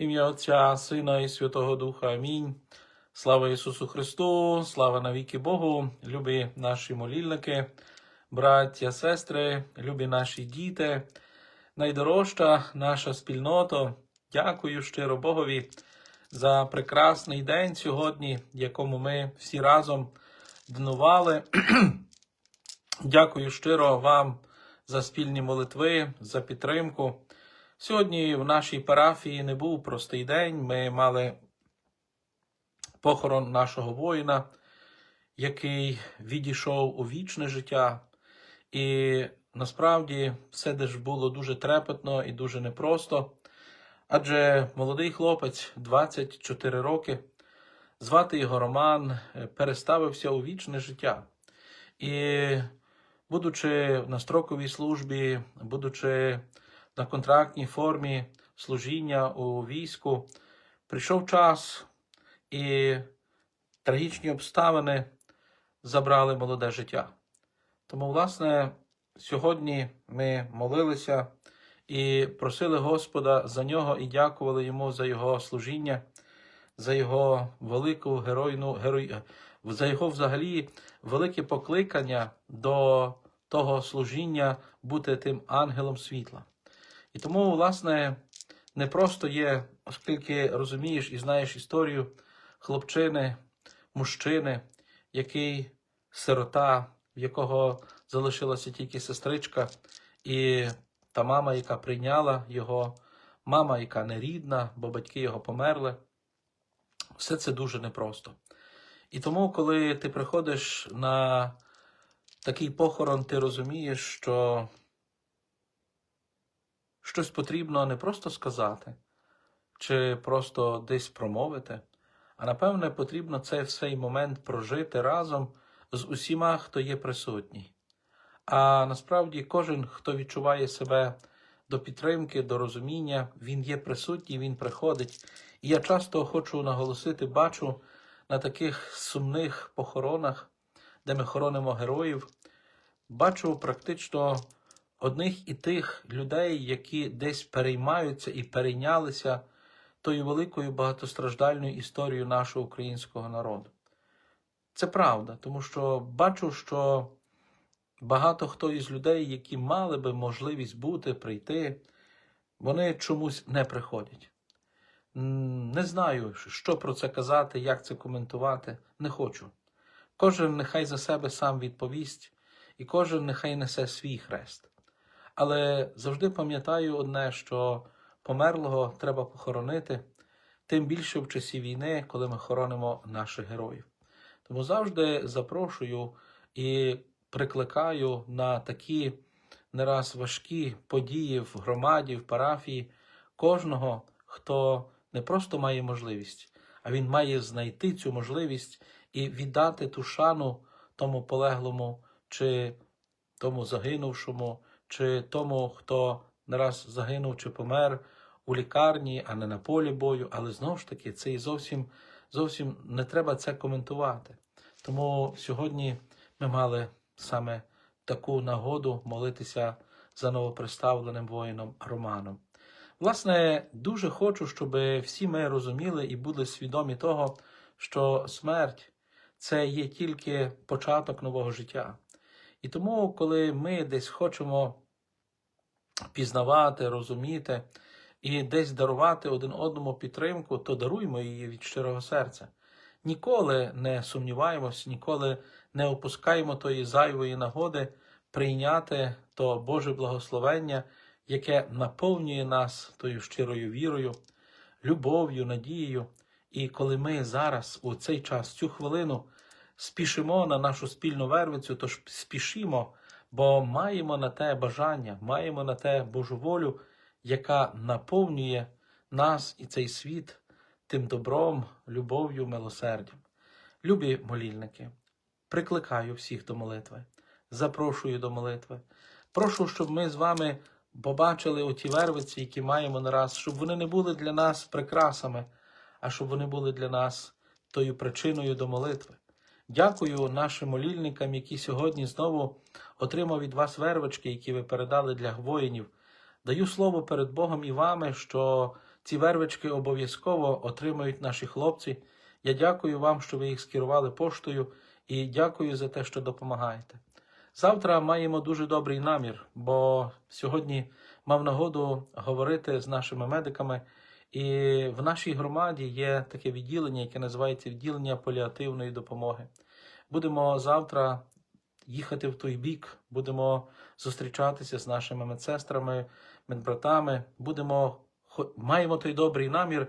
Ім'я Отця, Сина і Святого Духа. Амінь. Слава Ісусу Христу, слава навіки Богу, любі наші молільники, браття, сестри, любі наші діти, найдорожча наша спільнота. Дякую щиро Богові за прекрасний день сьогодні, якому ми всі разом днували. Дякую щиро вам за спільні молитви, за підтримку. Сьогодні в нашій парафії не був простий день. Ми мали похорон нашого воїна, який відійшов у вічне життя. І насправді все ж було дуже трепетно і дуже непросто. Адже молодий хлопець, 24 роки, звати його Роман, е, переставився у вічне життя. І, будучи на строковій службі, будучи на контрактній формі служіння у війську, прийшов час, і трагічні обставини забрали молоде життя. Тому, власне, сьогодні ми молилися і просили Господа за нього і дякували йому за його служіння, за його велику геройну, герой, за його взагалі велике покликання до того служіння бути тим ангелом світла. І тому, власне, не просто є, оскільки розумієш і знаєш історію хлопчини, мужчини, який сирота, в якого залишилася тільки сестричка, і та мама, яка прийняла його, мама, яка не рідна, бо батьки його померли. Все це дуже непросто. І тому, коли ти приходиш на такий похорон, ти розумієш, що щось потрібно не просто сказати, чи просто десь промовити, а напевне, потрібно цей цей момент прожити разом з усіма, хто є присутній. А насправді кожен, хто відчуває себе до підтримки, до розуміння, він є присутній, він приходить. І я часто хочу наголосити, бачу на таких сумних похоронах, де ми хоронимо героїв, бачу практично одних і тих людей, які десь переймаються і перейнялися тою великою багатостраждальною історією нашого українського народу. Це правда, тому що бачу, що багато хто із людей, які мали би можливість бути, прийти, вони чомусь не приходять. Не знаю, що про це казати, як це коментувати, не хочу. Кожен нехай за себе сам відповість, і кожен нехай несе свій хрест. Але завжди пам'ятаю одне, що померлого треба похоронити, тим більше в часі війни, коли ми хоронимо наших героїв. Тому завжди запрошую і прикликаю на такі не раз важкі події в громаді, в парафії кожного, хто не просто має можливість, а він має знайти цю можливість і віддати ту шану тому полеглому, чи тому загинувшому, чи тому, хто не раз загинув чи помер у лікарні, а не на полі бою. Але знову ж таки, це і зовсім, зовсім не треба це коментувати. Тому сьогодні ми мали саме таку нагоду молитися за новоприставленим воїном Романом. Власне, дуже хочу, щоб всі ми розуміли і були свідомі того, що смерть це є тільки початок нового життя. І тому, коли ми десь хочемо пізнавати, розуміти і десь дарувати один одному підтримку, то даруймо її від щирого серця. Ніколи не сумніваємось, ніколи не опускаємо тої зайвої нагоди прийняти то Боже благословення, яке наповнює нас тою щирою вірою, любов'ю, надією. І коли ми зараз, у цей час, цю хвилину, спішимо на нашу спільну вервицю, то ж спішімо, бо маємо на те бажання, маємо на те Божу волю, яка наповнює нас і цей світ тим добром, любов'ю, милосердям. Любі молільники, прикликаю всіх до молитви, запрошую до молитви. Прошу, щоб ми з вами побачили оті вервиці, які маємо нараз, щоб вони не були для нас прикрасами, а щоб вони були для нас тою причиною до молитви. Дякую нашим молільникам, які сьогодні знову отримав від вас вервички, які ви передали для воїнів. Даю слово перед Богом і вами, що Ці вервички обов'язково отримають наші хлопці. Я дякую вам, що ви їх скерували поштою, і дякую за те, що допомагаєте. Завтра маємо дуже добрий намір, бо сьогодні мав нагоду говорити з нашими медиками, і в нашій громаді є таке відділення, яке називається відділення паліативної допомоги. Будемо завтра їхати в той бік, будемо зустрічатися з нашими медсестрами, медбратами. Будемо маємо той добрий намір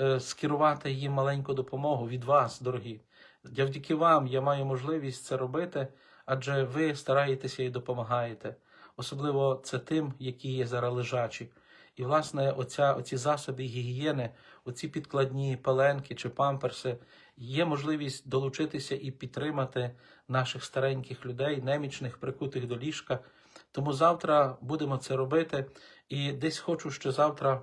е, скерувати їм маленьку допомогу від вас, дорогі. Завдяки вам я маю можливість це робити, адже ви стараєтеся і допомагаєте. Особливо це тим, які є зараз лежачі. І, власне, оця, оці засоби гігієни, оці підкладні пеленки чи памперси, є можливість долучитися і підтримати наших стареньких людей, немічних, прикутих до ліжка. Тому завтра будемо це робити. І десь хочу ще завтра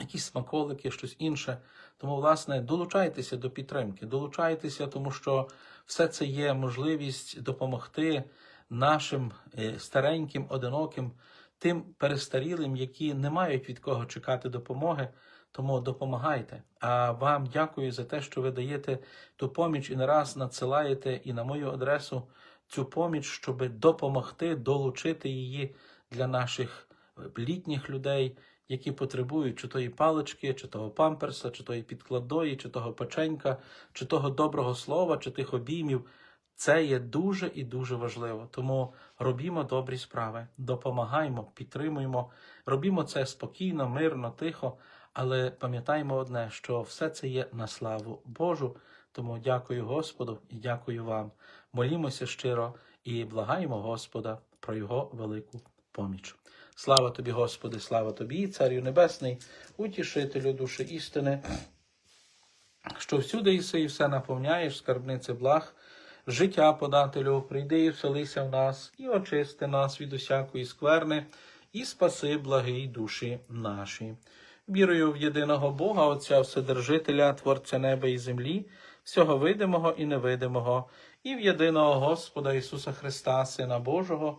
якісь смаколики, щось інше. Тому, власне, долучайтеся до підтримки, долучайтеся, тому що все це є можливість допомогти нашим е, стареньким, одиноким, тим перестарілим, які не мають від кого чекати допомоги. Тому допомагайте. А вам дякую за те, що ви даєте ту поміч і не раз надсилаєте і на мою адресу цю поміч, щоб допомогти долучити її для наших е, літніх людей, які потребують чи тої палички, чи того памперса, чи тої підкладої, чи того печенька, чи того доброго слова, чи тих обіймів. Це є дуже і дуже важливо. Тому робімо добрі справи, допомагаємо, підтримуємо, робімо це спокійно, мирно, тихо, але пам'ятаємо одне, що все це є на славу Божу. Тому дякую Господу і дякую вам. Молімося щиро і благаємо Господа про Його велику поміч. Слава тобі, Господи, слава тобі, Царю Небесний, утішителю душі істини, що всюди іси і все наповняєш, скарбниці благ, життя подателю, прийди і вселися в нас, і очисти нас від усякої скверни, і спаси благий душі наші. Вірую в єдиного Бога, Отця Вседержителя, Творця неба і землі, всього видимого і невидимого, і в єдиного Господа Ісуса Христа, Сина Божого,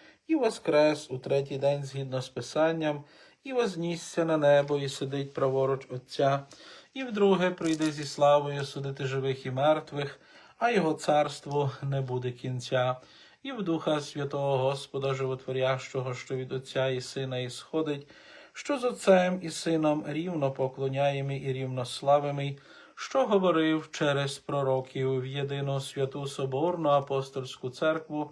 і воскрес у третій день згідно з Писанням, і вознісся на небо, і сидить праворуч Отця, і вдруге прийде зі славою судити живих і мертвих, а його царству не буде кінця. І в Духа Святого Господа Животворящого, що від Отця і Сина ісходить, що з Отцем і Сином рівно поклоняємий і рівно славимий, що говорив через пророків в єдину святу Соборну апостольську церкву,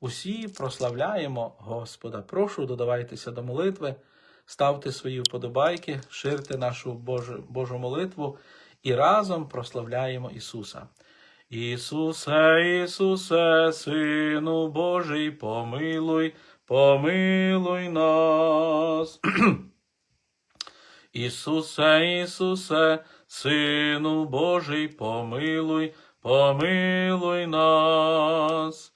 Усі прославляємо Господа. Прошу, додавайтеся до молитви, ставте свої вподобайки, ширте нашу Божу, Божу молитву і разом прославляємо Ісуса. Ісусе, Ісусе, Сину Божий, помилуй, помилуй нас. Ісусе, Ісусе, Сину Божий, помилуй, помилуй нас.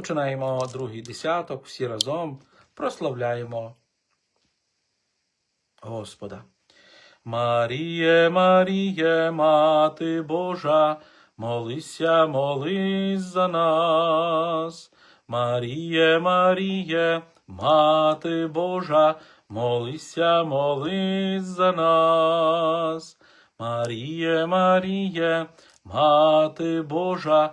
Починаємо другий десяток, всі разом прославляємо Господа. Маріє, Маріє, Мати Божа, молися, молись за нас. Маріє, Маріє, Мати Божа, молися, молись за нас. Маріє, Маріє, Мати Божа,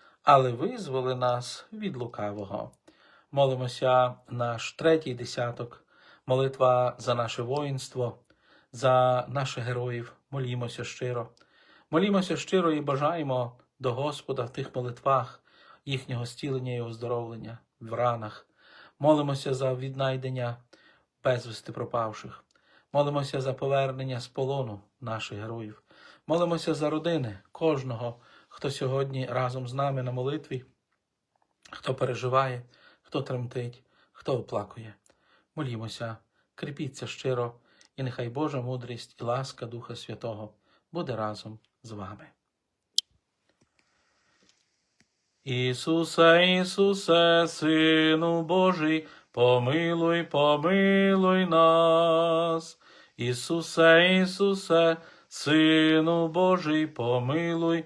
але визволи нас від лукавого. Молимося наш третій десяток, молитва за наше воїнство, за наших героїв. Молімося щиро. Молімося щиро і бажаємо до Господа в тих молитвах їхнього зцілення і оздоровлення в ранах. Молимося за віднайдення безвісти пропавших. Молимося за повернення з полону наших героїв. Молимося за родини кожного, хто сьогодні разом з нами на молитві, хто переживає, хто тремтить, хто оплакує. Молімося, кріпіться щиро, і нехай Божа мудрість і ласка Духа Святого буде разом з вами. Ісусе, Ісусе, Сину Божий, помилуй, помилуй нас. Ісусе, Ісусе, Сину Божий, помилуй,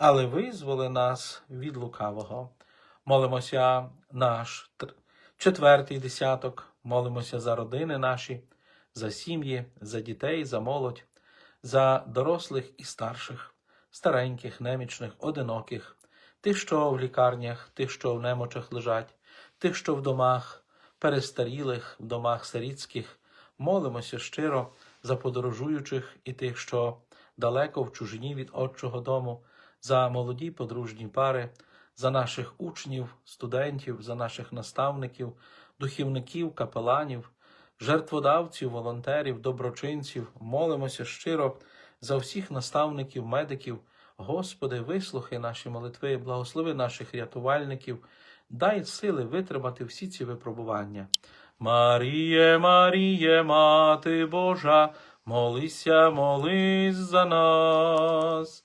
але визволи нас від лукавого. Молимося наш четвертий десяток, молимося за родини наші, за сім'ї, за дітей, за молодь, за дорослих і старших, стареньких, немічних, одиноких, тих, що в лікарнях, тих, що в немочах лежать, тих, що в домах перестарілих, в домах старіцьких. Молимося щиро за подорожуючих і тих, що далеко в чужині від Отчого дому, за молоді подружні пари, за наших учнів, студентів, за наших наставників, духівників, капеланів, жертводавців, волонтерів, доброчинців. Молимося щиро за всіх наставників, медиків. Господи, вислухай наші молитви, благослови наших рятувальників, дай сили витримати всі ці випробування. Маріє, Маріє, Мати Божа, молися, молись за нас.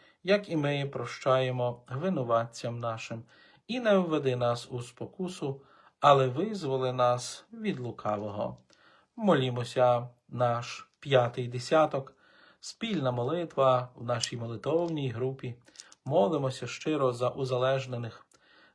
як і ми прощаємо винуватцям нашим, і не введи нас у спокусу, але визволи нас від лукавого. Молімося наш п'ятий десяток, спільна молитва в нашій молитовній групі. Молимося щиро за узалежнених,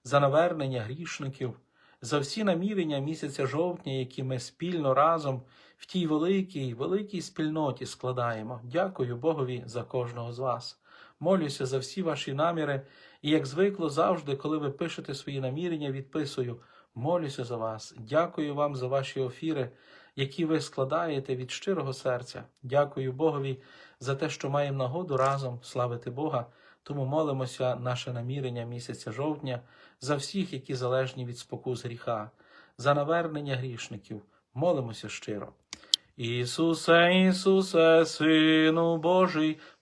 за навернення грішників, за всі намірення місяця жовтня, які ми спільно разом в тій великій, великій спільноті складаємо. Дякую Богові за кожного з вас. Молюся за всі ваші наміри, і як звикло завжди, коли ви пишете свої намірення, відписую. Молюся за вас. Дякую вам за ваші офіри, які ви складаєте від щирого серця. Дякую Богові за те, що маємо нагоду разом славити Бога. Тому молимося наше намірення місяця жовтня за всіх, які залежні від спокус гріха, за навернення грішників. Молимося щиро. Ісусе, Ісусе, Сину Божий,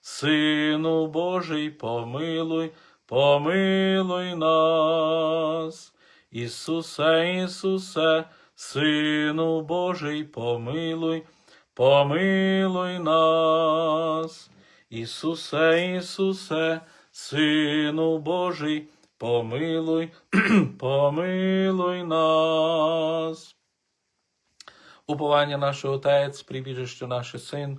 Сину Божий, помилуй, помилуй нас. Ісусе, Ісусе, Сину Божий, помилуй, помилуй нас. Ісусе, Ісусе, Сину Божий, помилуй, помилуй нас. Уповання наше Отець, прибіжище наше Син,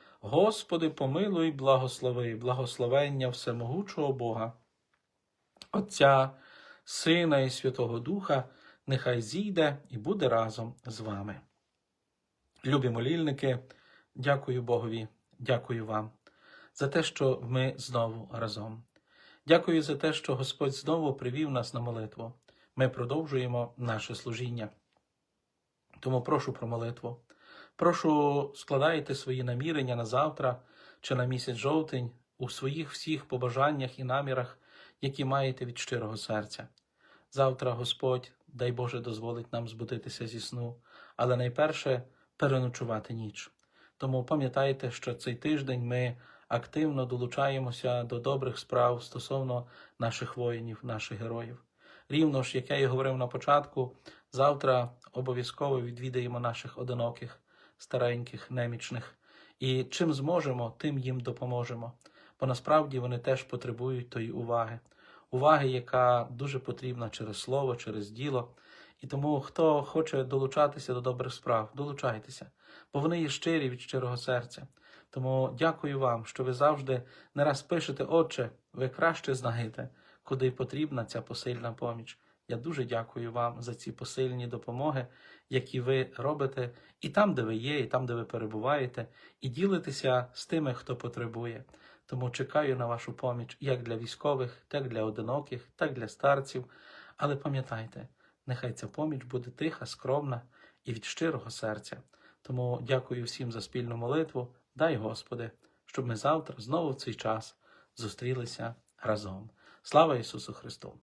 Господи, помилуй, благослови, благословення всемогучого Бога, Отця, Сина і Святого Духа, нехай зійде і буде разом з вами. Любі молільники, дякую Богові, дякую вам за те, що ми знову разом. Дякую за те, що Господь знову привів нас на молитву. Ми продовжуємо наше служіння. Тому прошу про молитву. Прошу складайте свої намірення на завтра чи на місяць жовтень у своїх всіх побажаннях і намірах, які маєте від щирого серця. Завтра Господь, дай Боже, дозволить нам збудитися зі сну, але найперше переночувати ніч. Тому пам'ятайте, що цей тиждень ми активно долучаємося до добрих справ стосовно наших воїнів, наших героїв. Рівно ж, як я і говорив на початку, Завтра обов'язково відвідаємо наших одиноких, стареньких, немічних. І чим зможемо, тим їм допоможемо. Бо насправді вони теж потребують тої уваги. Уваги, яка дуже потрібна через слово, через діло. І тому, хто хоче долучатися до добрих справ, долучайтеся, бо вони є щирі від щирого серця. Тому дякую вам, що ви завжди не раз пишете, Отче, ви краще знаєте, куди потрібна ця посильна поміч. Я дуже дякую вам за ці посильні допомоги, які ви робите і там, де ви є, і там, де ви перебуваєте, і ділитеся з тими, хто потребує. Тому чекаю на вашу поміч як для військових, так для одиноких, так для старців. Але пам'ятайте, нехай ця поміч буде тиха, скромна і від щирого серця. Тому дякую всім за спільну молитву. Дай Господи, щоб ми завтра знову в цей час зустрілися разом. Слава Ісусу Христу!